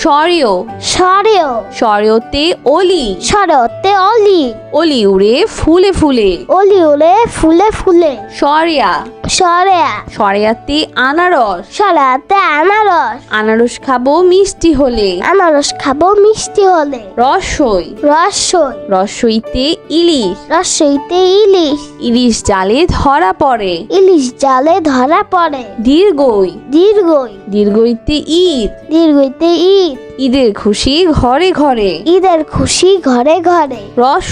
স্বরীয় সরেও। সরেওতে অলি। সরতে অলি। অলি উড়ে ফুলে ফুলে। অলি উড়ে ফুলে ফুলে। সরিয়া। সরে। সরিয়াতে আনারস। সরাতে আনারস। আনারস খাব মিষ্টি হলে। আনারস খাব মিষ্টি হলে। রসই। রসই। রসইতে ইলিশ। রসইতে ইলিশ। ইলিশ জালে ধরা পড়ে। ইলিশ জালে ধরা পড়ে। দীর্ঘই। দীর্ঘই। দীর্ঘইতে ঈদ। দীর্ঘইতে ঈদ। ঈদের খুশি ঘরে ঘরে। ঈদের খুশি ঘরে ঘরে। রস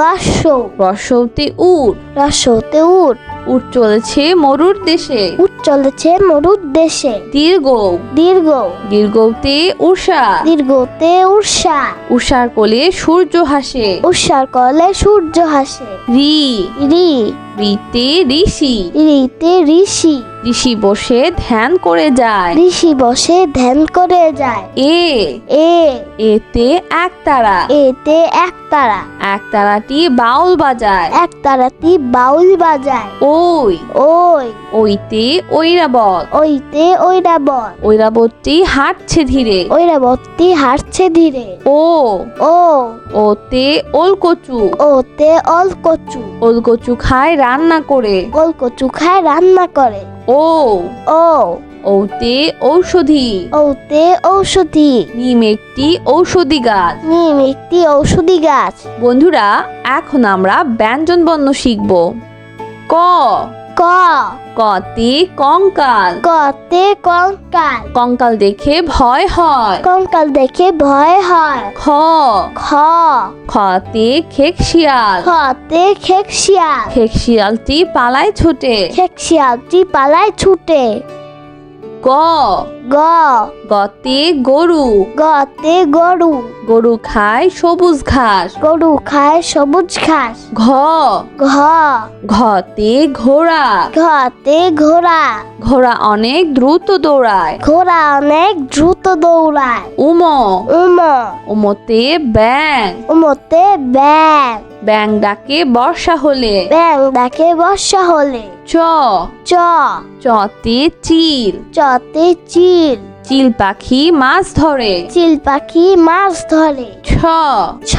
রস রসৌতে উট। রসতে উঠ উট চলেছে মরুর দেশে। উঠ চলেছে মরুর দেশে। দীর্ঘ। দীর্ঘ। দীর্ঘতে উষা দীর্ঘতে উষা উষার কোলে সূর্য হাসে উষার কোলে সূর্য হাসে রি। রি। রিতে ঋষি। ঋতে ঋষি। ঋষি বসে ধ্যান করে যায়। ঋষি বসে ধ্যান করে যায়। এ। এ। এতে একতারা। এতে একতারা। একতারাটি বাউল বাজায়। একতারাতি বাউল বাজায়। ওই। ওই। ওইতে ঐরাবত। ওইতে ঐরাবত। ঐরাবতটি হাঁটছে ধীরে। ঐরাবতী হাঁটছে ধীরে। ও। ও। ওতে ওলকচু। ওতে অলকচু ওলকচু খায় রান্না করে। অলকচু খায় রান্না করে। ও ও ওতে ঔষধি। ওতে ঔষধি। নিম একটি ঔষধি গাছ। নিম একটি ঔষধি গাছ। বন্ধুরা এখন আমরা ব্যঞ্জন বর্ণ শিখব। ক ক। কতে কঙ্কাল। কতে কঙ্কাল। কঙ্কাল দেখে ভয় হয়। কঙ্কাল দেখে ভয় হয়। খ। খ। খতে খেক শিয়াল খতে খেক শিয়াল খেক শিয়ালটি পালায় ছুটে। খেক শিয়ালটি পালায় ছুটে। গ। গ। গতে গরু। গতে গরু। গরু খায় সবুজ ঘাস। গরু খায় সবুজ ঘাস। ঘ। ঘ। ঘতে ঘোড়া। ঘতে ঘোড়া। ঘোড়া অনেক দ্রুত দৌড়ায়। ঘোড়া অনেক দ্রুত দৌড়ায়। উম। উম। উমতে ব্যাং। উমতে ব্যাং। ব্যাং ডাকে বর্ষা হলে। ব্যাং ডাকে বর্ষা হলে। চ। চ। চতে চিল। চতে চিল। চিল পাখি মাছ ধরে। চিল পাখি মাছ ধরে। ছ। ছ।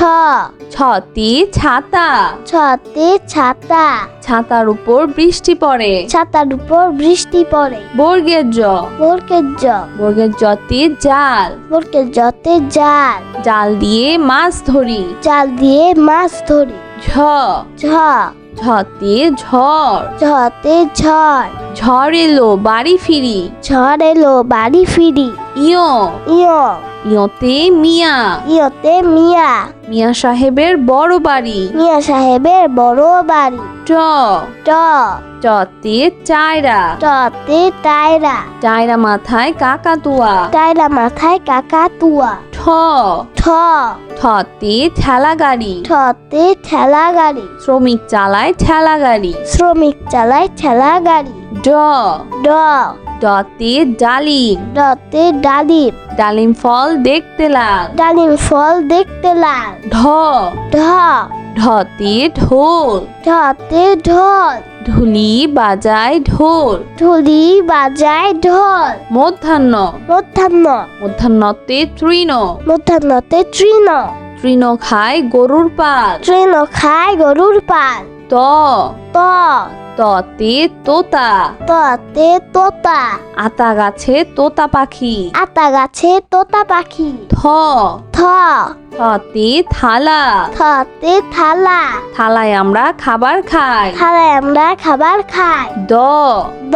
ছতে ছাতা। ছতে ছাতা। ছাতার উপর বৃষ্টি পড়ে। ছাতার উপর বৃষ্টি পড়ে। বর্গের জ। বোরকের জ। বর্গের জতে জাল। বোরকের জতে জাল। জাল দিয়ে মাছ ধরি। জাল দিয়ে মাছ ধরি। ঝ। ঝ। ঝতে ঝড়। ঝতে ঝড় ঝড়। এলো বাড়ি ফিরি। ঝড় এলো বাড়ি ফিরি। ইয়। ইয়। ইয়তে মিয়া। ইয়তে মিয়া। মিয়া সাহেবের বড় বাড়ি। মিয়া সাহেবের বড় বাড়ি। ট। ট। টতে চায়রা। টতে টায়রা চায়রা মাথায় কাকাতুয়া টায়রা মাথায় কাকা তুয়া। ঠ। ঠ। ঠতে ঠেলা গাড়ি ঠতে ঠেলা গাড়ি শ্রমিক চালায় ঠেলা গাড়ি শ্রমিক চালায় ঠেলা গাড়ি ড। ড। ডতে ডালিম। ডতে ডালিম। ডালিম ফল দেখতে লাল। ডালিম ফল দেখতে লাল। ঢ। ঢ। ঢতে ঢোল। ঢতে ঢোল। ঢুলি বাজায় ঢোল। ঢুলি বাজায় ঢোল। মধ্যাহ্ন। মধ্যাহ্ন। মধ্যাহ্নতে তৃণ। মধ্যাহ্নতে তৃণ। তৃণ খায় গরুর পাল। তৃণ খায় গরুর পাল। ত। ত। ততে তোতা। ততে তোতা। আতা গাছে তোতা পাখি। আতা গাছে তোতা পাখি। থ থ থতে থালা। থতে থালা। থালায় আমরা খাবার খাই। থালায় আমরা খাবার খাই। দ। দ।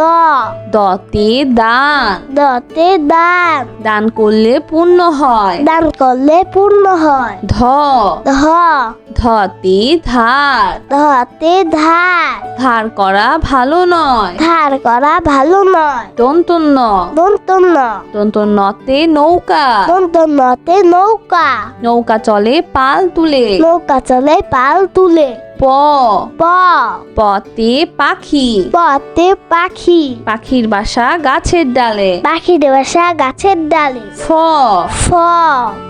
দতে দান। দতে দান। দান করলে পূর্ণ হয়। দান করলে পূর্ণ হয়। ধ। ধ। ধতে ধার। ধতে ধার। ধার করা ভালো নয়। ধার করা ভালো নয়। দন্তন্য। দন্তন্য। দন্তন্যতে নৌকা। দন্তন্যতে নৌকা। নৌকা নৌকা চলে পাল তুলে। নৌকা চলে পাল তুলে। প। প। পতে পাখি। পতে পাখি। পাখির বাসা গাছের ডালে। পাখির বাসা গাছের ডালে। ফ। ফ।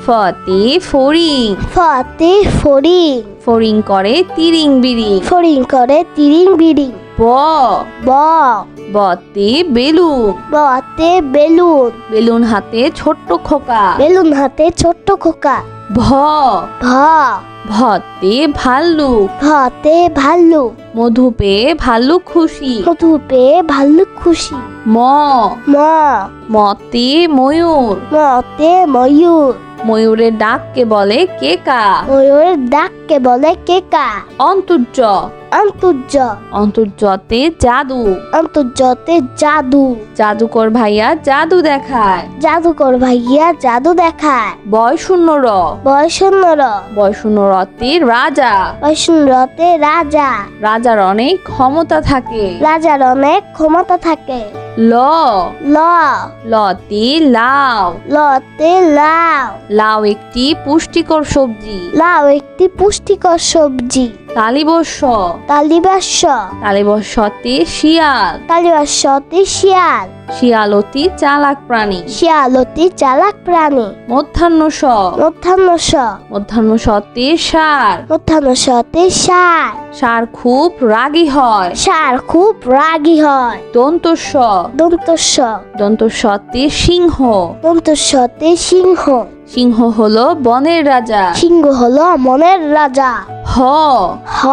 ফতে ফড়িং। ফতে ফড়িং। ফড়িং করে তিরিং বিরিং। ফড়িং করে তিরিং বিরিং। ব। ব। বতে বেলুন। বতে বেলুন। বেলুন হাতে ছোট্ট খোকা। বেলুন হাতে ছোট্ট খোকা। ভ। ভ। ভতে ভাল্লুক ভতে ভাল্লুক মধু পেয়ে ভাল্লুক খুশি। মধু পেয়ে ভাল্লুক খুশি। ম। ম। মতে ময়ূর। মতে ময়ূর। ময়ূরের ডাককে বলে কেকা। ময়ূরের ডাককে বলে কেকা। অন্তর্য। অন্তর্য। অন্তর্জতে জাদু। অন্তর্জতে জাদু। জাদুকর ভাইয়া জাদু দেখায়। জাদুকর ভাইয়া জাদু দেখায়। বয় শূন্য র বয়সন্নর। বয় শূন্য রতে রাজা। বৈষ্ণরতে রাজা। রাজার অনেক ক্ষমতা থাকে। রাজার অনেক ক্ষমতা থাকে। ল। ল। লতে লাউ লতে লাউ লাউ একটি পুষ্টিকর সবজি। লাউ একটি পুষ্টিকর সবজি। তালিবস্য তালিবাস্য তালিবস্যতে শিয়াল। তালিবাস্যতে শিয়াল। শিয়াল অতি চালাক প্রাণী। শিয়াল অতি চালাক প্রাণী। মধ্যাহ্ন স মধ্যাহ্ন স মধ্যাহ্ন সতে সার। মধ্যাহ্ন সতে সার। সার খুব রাগী হয়। সার খুব রাগী হয়। দন্তস্ব। দন্তস্ব। দন্তস্বতে সিংহ। দন্তস্বতে সিংহ। সিংহ হলো বনের রাজা। সিংহ হলো মনের রাজা। হ। হ।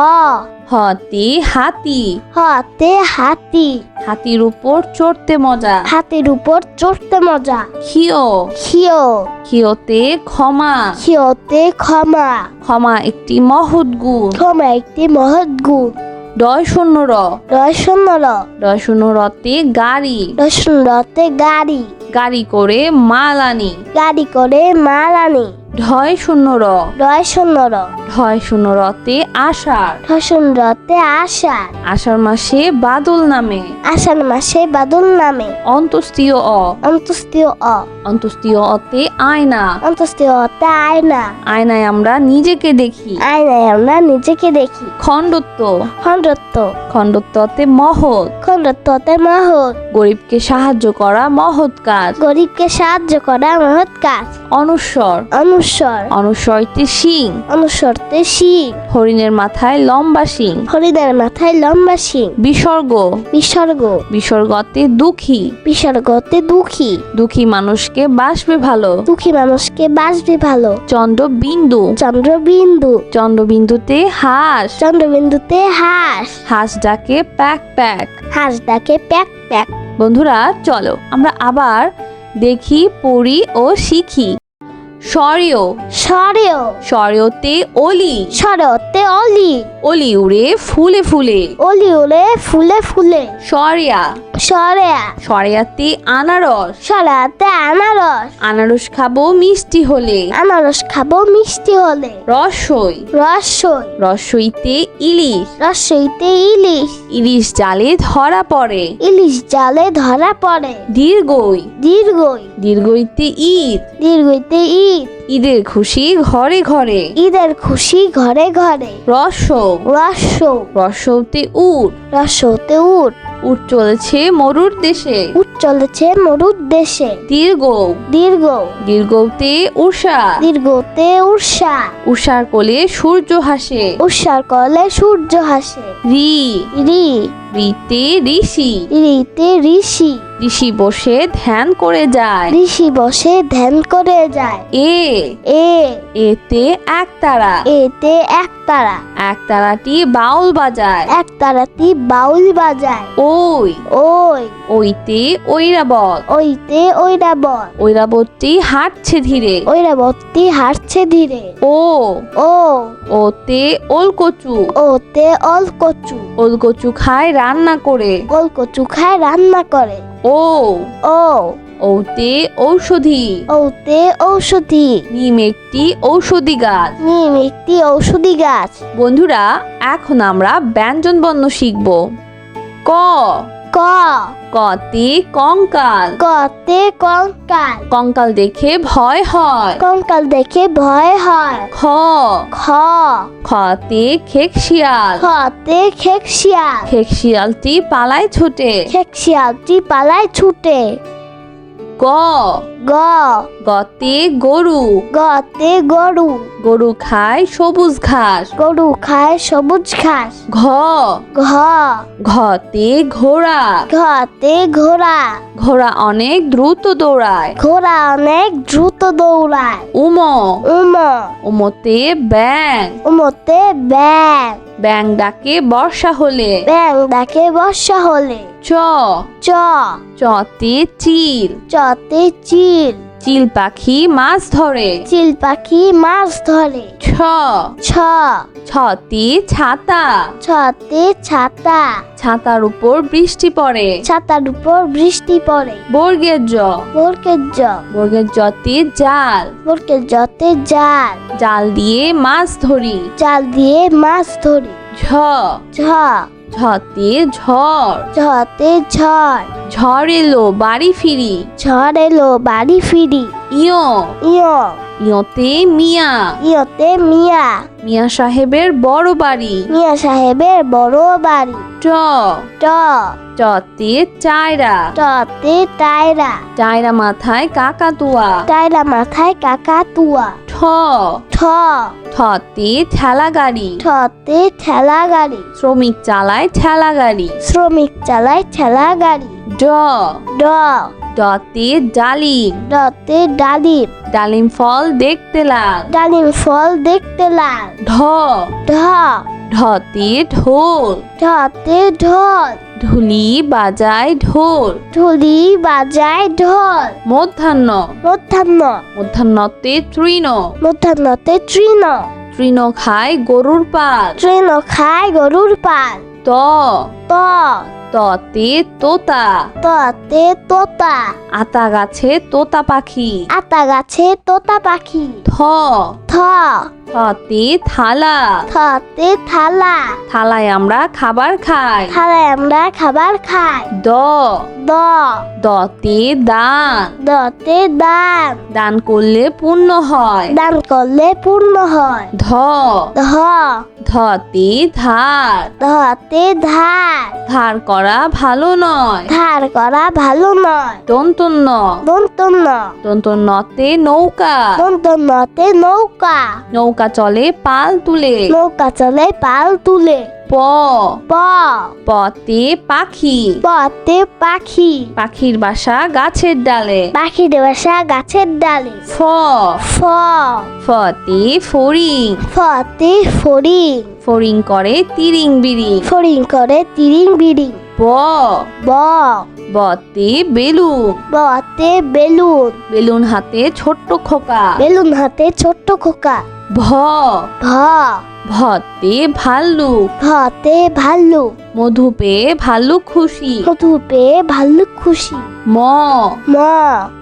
হতে হাতি। হাতে হাতি। হাতির উপর চড়তে মজা। হাতের উপর চড়তে মজা। ক্ষিয় খিও ক্ষিয়তে ক্ষমা। খিওতে ক্ষমা। ক্ষমা একটি মহৎ গুণ। ক্ষমা একটি মহৎ গুণ। ডয় শূন্য র। রসনর ডয় শূন্য রতে গাড়ি। রসনরতে গাড়ি। গাড়ি করে মাল আনি। গাড়ি করে মাল আনি। ঢয় শূন্য র। রসনর ঢয় শূন্য রতে আষাঢ়। রসনরতে আষাঢ়। আষাঢ় মাসে বাদল নামে। আষাঢ় মাসে বাদল নামে। অন্তস্তীয় অ। অন্তস্তীয় অ। অন্তস্তীয় অতে আয়না। অন্তস্তীয় অতে আয়না। আয়নায় আমরা নিজেকে দেখি। আয়নায় আমরা নিজেকে দেখি। খণ্ডত্ব। খণ্ডত্ব। খণ্ডত্বতে মহৎ। খণ্ডত্বতে মহৎ। গরিবকে সাহায্য করা মহৎ কাজ। গরিবকে সাহায্য করা মহৎ কাজ। অনুস্বর অনুস্বর অনুস্বরতে শিং। অনুসরতে শিং। হরিণের মাথায় লম্বা শিং। হরিণের মাথায় লম্বা শিং। বিসর্গ। বিসর্গ। বিসর্গতে দুঃখী। বিসর্গতে দুঃখী। দুঃখী মানুষকে বাসবে ভালো। দুঃখী মানুষকে বাঁচবে ভালো। চন্দ্র বিন্দু চন্দ্রবিন্দু। চন্দ্রবিন্দু। চন্দ্রবিন্দুতে হাঁস। চন্দ্রবিন্দুতে হাঁস। হাঁস ডাকে প্যাক প্যাক। হাঁস ডাকে প্যাক প্যাক। বন্ধুরা চলো আমরা আবার দেখি পড়ি ও শিখি। স্বরেও সরেও। সরেওতে অলি। সরেওতে অলি। অলি উড়ে ফুলে ফুলে। অলি উড়ে ফুলে ফুলে। সরিয়া। সরেয়া সরিয়াতে আনারস। সরাতে আনারস। আনারস খাব মিষ্টি হলে। আনারস খাব মিষ্টি হলে। রসই। রসই। রসইতে ইলিশ। রসইতে ইলিশ। ইলিশ জালে ধরা পড়ে। ইলিশ জালে ধরা পড়ে। দীর্ঘই। দীর্ঘই। দীর্ঘইতে ঈদ। দীর্ঘইতে ঈদ। ঈদের খুশি ঘরে ঘরে। ঈদের খুশি ঘরে ঘরে। রস রস রসৌতে উট। রসতে উঠ উট চলেছে মরুর দেশে। উঠ চলেছে মরুর দেশে। দীর্ঘ। দীর্ঘ। দীর্ঘতে উষা দীর্ঘতে উষা উষার কোলে সূর্য হাসে। উষার কোলে সূর্য হাসে। রি। রি। রিতে ঋষি। রিতে ঋষি। ঋষি বসে ধ্যান করে যায়। ঋষি বসে ধ্যান করে যায়। এ। এ। এতে একতারা। এতে একতারা। একতারাটি বাউল বাজায়। একতারাটি বাউল বাজায়। ওই। ওই। ওইতে ঐরাবত। ওইতে ঐরাবত। ঐরাবতটি হাঁটছে ধীরে। ঐরাবতী হারছে ধীরে। ও। ও। ওতে ওলকচু। ওতে অলকচু ওলকচু খায় রান্না করে। অলকচু খায় রান্না করে। ও। ও। ওতে ঔষধি। ওতে ঔষধি। নিম একটি ঔষধি গাছ। নিম একটি ঔষধি গাছ। বন্ধুরা এখন আমরা ব্যঞ্জন বর্ণ শিখব। ক ক। কতে কঙ্কাল। কতে কঙ্কাল। কঙ্কাল দেখে ভয় হয়। কঙ্কাল দেখে ভয় হয়। খ। খ। খতে খেকশিয়াল। খতে খেকশিয়াল। খেকশিয়ালটি খেক শিয়ালটি পালায় ছুটে। খেকশিয়ালটি পালায় ছুটে। গ। গ। গতে গরু। গতে গরু। গরু খায় সবুজ ঘাস। গরু খায় সবুজ ঘাস। ঘ। ঘ। ঘতে ঘোড়া। ঘতে ঘোড়া। ঘোড়া অনেক দ্রুত দৌড়ায়। ঘোড়া অনেক দ্রুত দৌড়ায়। উম। উম। উমতে ব্যাং উমতে ব্যাং ব্যাং ডাকে বর্ষা হলে। ব্যাং ডাকে বর্ষা হলে। চ। চ। চতে চিল। চতে চিল। চিল। চিল পাখি মাছ ধরে। চিল পাখি মাছ ধরে। ছ। ছ। ছতে। ছাতা ছতে ছাতা। ছাতার উপর বৃষ্টি পড়ে। ছাতার উপর বৃষ্টি পড়ে। বর্গের জ। বরকের জ। বর্গের জতে জাল। বরকের জতে জাল। জাল দিয়ে মাছ ধরি। জাল দিয়ে মাছ ধরি। ঝ। ঝ। ঝতে ঝড়। ঝতে ঝড়। ঝড় এলো বাড়ি ফিরি। ঝড় এলো বাড়ি ফিরি। ইয়। ইয়। ইয়তে মিয়া। ইয়তে মিয়া। মিয়া সাহেবের বড় বাড়ি। মিয়া সাহেবের বড় বাড়ি। ট। ট। টতে চায়রা। টতে টায়রা চায়রা মাথায় কাকাতুয়া। টায়রা মাথায় কাকা তুয়া ঠ। ঠ। ঠতে ঠেলা গাড়ি ঠতে ঠেলা গাড়ি শ্রমিক চালায় ঠেলা গাড়ি শ্রমিক চালায় ঠেলা গাড়ি ড। ড। ডতে ডালিম। ডতে ডালিম। ডালিম ফল দেখতে লাল। ডালিম ফল দেখতে লাল। ঢ। ঢ। ঢতে ঢোল। ঢতে ঢোল। ঢুলি বাজায় ঢোল। ঢুলি বাজায় ঢোল। মধ্যাহ্ন। মধ্যাহ্ন। মধ্যাহ্নতে তৃণ। মধ্যাহ্নতে তৃণ। তৃণ খায় গরুর পাল। তৃণ খায় গরুর পাল। ত। ত। ততে তোতা। ততে তোতা। আতা গাছে তোতা পাখি। আতা গাছে তোতা পাখি। থ থ থতে থালা। থতে থালা। থালায় আমরা খাবার খাই। থালায় আমরা খাবার খাই। দ। দ। দতে দান। দতে দান। দান করলে পূর্ণ হয়। দান করলে পূর্ণ হয়। ধ। ধ। ধতে ধার। ধতে ধার। ধার করা ভালো নয়। ধার করা ভালো নয়। দন্তন্য। দন্তন্য। দন্তন্যতে নৌকা। দন্তন্যতে নৌকা। নৌকা। নৌকা চলে পাল তুলে। নৌকা চলে পাল তুলে। প। প। পতে পাখি। পতে পাখি। পাখির বাসা গাছের ডালে। পাখির বাসা গাছের ডালে। ফ। ফ। ফতে ফড়িং। ফতে ফড়িং। ফড়িং করে তিরিং বিরিং। ফড়িং করে তিরিং বিরিং। ব। ব। বতে বেলুন। বতে বেলুন। বেলুন হাতে ছোট্ট খোকা। বেলুন হাতে ছোট্ট খোকা। ভ। ভ। ভতে ভাল্লুক। ভতে ভাল্লুক। মধু পেয়ে ভাল্লুক খুশি। মধু পেয়ে ভাল্লুক খুশি। ম। ম।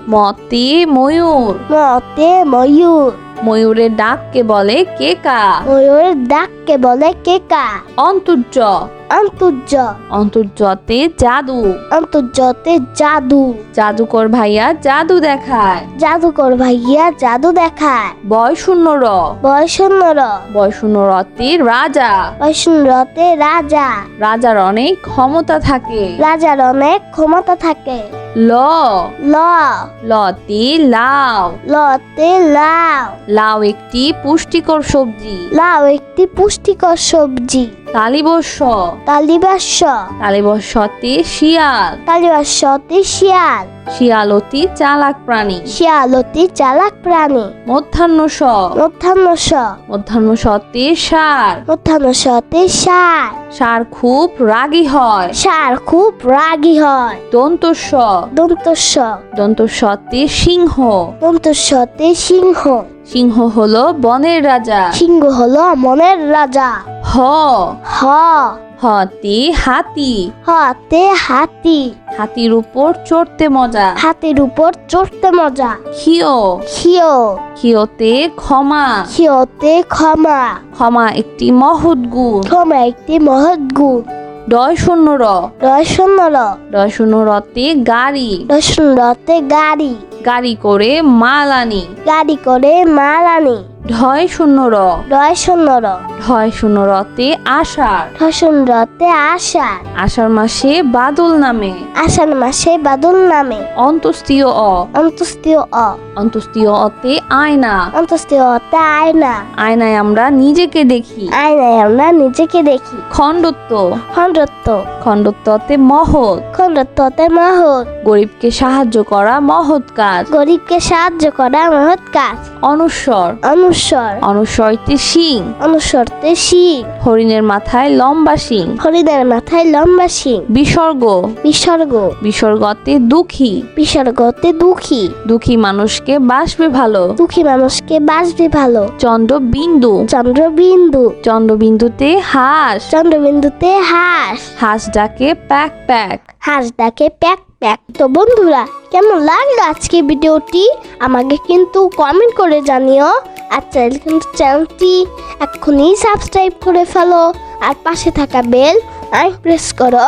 মতে ময়ূর। মতে ময়ূর। ময়ূরের ডাককে বলে কেকা ময়ূরের ডাককে বলে কেকা অন্তর্য। অন্তর্য। অন্তর্যতে জাদু। অন্তর্জতে জাদু। জাদুকর ভাইয়া জাদু দেখায়। জাদুকর ভাইয়া জাদু দেখায়। বয় শূন্য র বয়সন্নর বয় শূন্য রতে রাজা। বৈষ্ণরতে রাজা। রাজার অনেক ক্ষমতা থাকে। রাজার অনেক ক্ষমতা থাকে। ল। ল। লতে লাউ লতে লাউ লাউ একটি পুষ্টিকর সবজি। লাউ একটি পুষ্টিকর সবজি। তালিবস্য তালিবাস্য তালিবস্যতে শিয়াল। তালিবাস্যতে শিয়াল। শিয়াল অতি চালাক প্রাণী। শিয়াল অতি চালাক প্রাণী। মধ্যাহ্ন স মধ্যাহ্ন স মধ্যাহ্ন সতে সার। মধ্যাহ্ন সতে সার। সার খুব রাগী হয়। সার খুব রাগী হয়। দন্তস্ব। দন্তস্ব। দন্তস্বতে সিংহ। দন্তস্বতে সিংহ। সিংহ হলো বনের রাজা। সিংহ হলো মনের রাজা। হ। হ। হতে হাতি। হাতে হাতি। হাতির উপর চড়তে মজা। হাতের উপর চড়তে মজা। ক্ষিয় খিও ক্ষিয়তে ক্ষমা। খিওতে ক্ষমা। ক্ষমা একটি মহৎ গুণ। ক্ষমা একটি মহৎ গুণ। ডয় শূন্য র। রয় শূন্য র। ডয় শূন্য রতে গাড়ি। রয় শূন্য রতে গাড়ি। গাড়ি করে মাল আনি গাড়ি করে মাল আনি ঢয় শূন্য র। রয় শূন্য র। ঢয় শূন্য রতে আষাঢ়। রয় শূন্য রতে আষাঢ়। আষাঢ় মাসে বাদল নামে। আষাঢ় মাসে বাদল নামে। অন্তস্তীয় অ। অন্তস্তীয় অ। অন্তস্তীয় অতে আয়না। অন্তস্তীয় আয়না। আয়নায় আমরা নিজেকে দেখি। আয়নায় আমরা নিজেকে দেখি। খণ্ডত্ব। খণ্ডত্ব। খণ্ডত্বতে মহৎ। খণ্ডত্বতে মহৎ। গরিবকে সাহায্য করা মহৎ কাজ। গরিবকে সাহায্য করা মহৎ কাজ। অনুস্বর অনুস্বর অনুস্বরতে শিং। অনুস্বরতে শিং। হরিণের মাথায় লম্বা শিং। হরিণের মাথায় লম্বা শিং। বিসর্গ। বিসর্গ। বিসর্গতে দুঃখী। বিসর্গতে দুঃখী। দুঃখী মানুষকে বাসবে ভালো। দুঃখী মানুষকে বাঁচবে ভালো। চন্দ্রবিন্দু। চন্দ্রবিন্দু। চন্দ্রবিন্দুতে হাঁস। চন্দ্রবিন্দুতে হাঁস। হাঁস ডাকে প্যাক প্যাক। হাঁস ডাকে প্যাক প্যাক। তো বন্ধুরা কেমন লাগল আজকে ভিডিওটি? আমাকে কিন্তু কমেন্ট করে জানিও। আর চ্যানেল কিন্তু চ্যানেলটি এক্ষুনি সাবস্ক্রাইব করে ফেলো। আর পাশে থাকা বেল আই প্রেস করো।